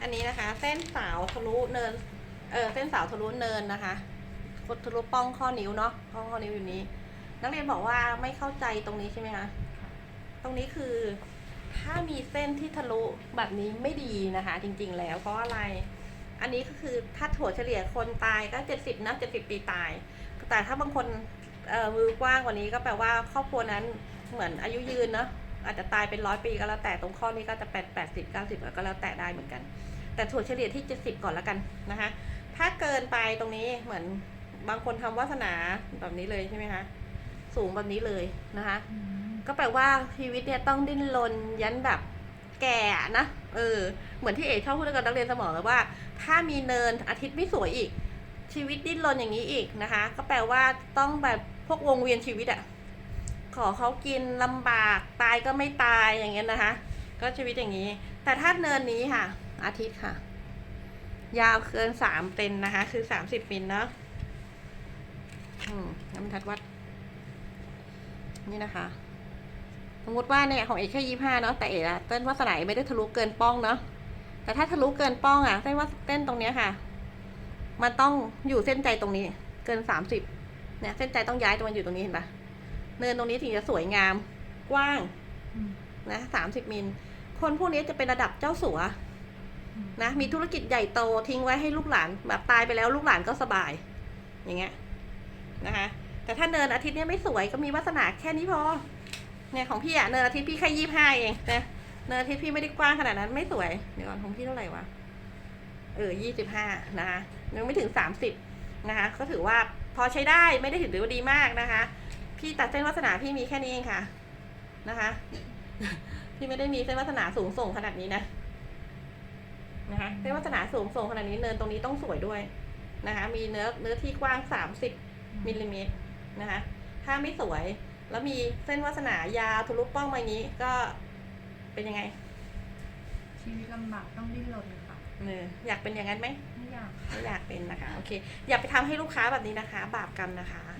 อันนี้นะคะ เส้นสาวทะลุเนิน เออเส้นสาวทะลุเนินนะคะทะลุป้องข้อนิ้วเนาะป้องข้อนิ้วอยู่นี้ นักเรียนบอกว่าไม่เข้าใจตรงนี้ใช่ไหมคะตรงนี้คือ ถ้ามีเส้นที่ทะลุแบบนี้ไม่ดีนะคะ จริงๆแล้วเพราะอะไร อันนี้ก็คือถ้าถั่วเฉลี่ยคนตายก็เจ็ดสิบนะเจ็ดสิบปีตาย แต่ถ้าบางคนมือกว้างกว่านี้ก็แปลว่าครอบครัวนั้นเหมือนอายุยืนเนาะอาจจะตายเป็นร้อยปีก็แล้วแต่ตรงข้อนี้ก็จะแปดแปดสิบเก้าสิบก็แล้วแต่ได้เหมือนกัน แต่ถั่วเฉลี่ยที่เจ็ดสิบก่อนแล้วกันนะคะ ถ้าเกินไปตรงนี้เหมือนบางคนทำวาสนาแบบนี้เลยใช่ไหมคะ สูงแบบนี้เลยนะคะ ก็แปลว่าชีวิตเนี่ยต้องดิ้นรนยันแบบแก่นะ เออ เหมือนที่เอกชอบพูดกับนักเรียนเสมอเลยว่า ถ้ามีเนินอาทิตย์ไม่สวยอีก ชีวิตดิ้นรนอย่างนี้อีกนะคะ ก็แปลว่าต้องแบบพวกวงเวียนชีวิตอะขอเขากินลำบากตายก็ไม่ตายอย่างเงี้ยนะคะ ก็ชีวิตอย่างนี้ แต่ถ้าเนินนี้ค่ะ อาทิตย์ค่ะ ยาวเกินสามเซนนะคะ คือสามสิบมิลเนาะน้ำทัดวัด นี่นะคะ สมมติว่าเนี่ยของเอกแค่ยี่ห้าเนาะแต่เอกอะเต้นวาสนาไม่ได้ทะลุเกินป้องเนาะแต่ถ้าทะลุเกินป้องอะเต้นว่าเต้นตรงเนี้ยค่ะ มันต้องอยู่เส้นใจตรงนี้ เกินสามสิบเนี่ย เส้นใจต้องย้ายตรงมันอยู่ตรงนี้เห็นปะเนินตรงนี้ถึงจะสวยงาม กว้างนะสามสิบมิลคนพวกนี้จะเป็นระดับเจ้าสัว นะมีธุรกิจใหญ่โตทิ้งไว้ให้ลูกหลานแบบตายไปแล้วลูกหลานก็สบาย อย่างเงี้ยนะคะแต่ถ้าเนินอาทิตย์เนี้ยไม่สวยก็มีวาสนาแค่นี้พอเนี่ยของพี่อะเนินอาทิตย์พี่แค่ยี่ห้าเองนะเนินอาทิตย์พี่ไม่ได้กว้างขนาดนั้นไม่สวยเดี๋ยวก่อนของพี่เท่าไหร่วะเออยี่สิบห้านะคะยังไม่ถึงสามสิบนะคะก็ถือว่าพอใช้ได้ไม่ได้ถือว่าดีมากนะคะ พี่ตัดเส้นวาสนาพี่มีแค่นี้เองค่ะนะคะ พี่ไม่ได้มีเส้นวาสนาสูงส่งขนาดนี้นะ นะคะเส้นวาสนาสูงส่งขนาดนี้เนินตรงนี้ต้องสวยด้วยนะคะ มีเนื้อเนื้อที่กว้างสามสิบมิลลิเมตรนะคะ ถ้าไม่สวยแล้วมีเส้นวาสนายาวทะลุป้องมาอย่างนี้ก็เป็นยังไง ชีวิตลำบากต้องดิ้นรนค่ะเอออยากเป็นอย่างนั้นไหมไม่อยากไม่อยากเป็นนะคะ โอเค อย่าไปทำให้ลูกค้าแบบนี้นะคะ บาปกรรมนะคะอืม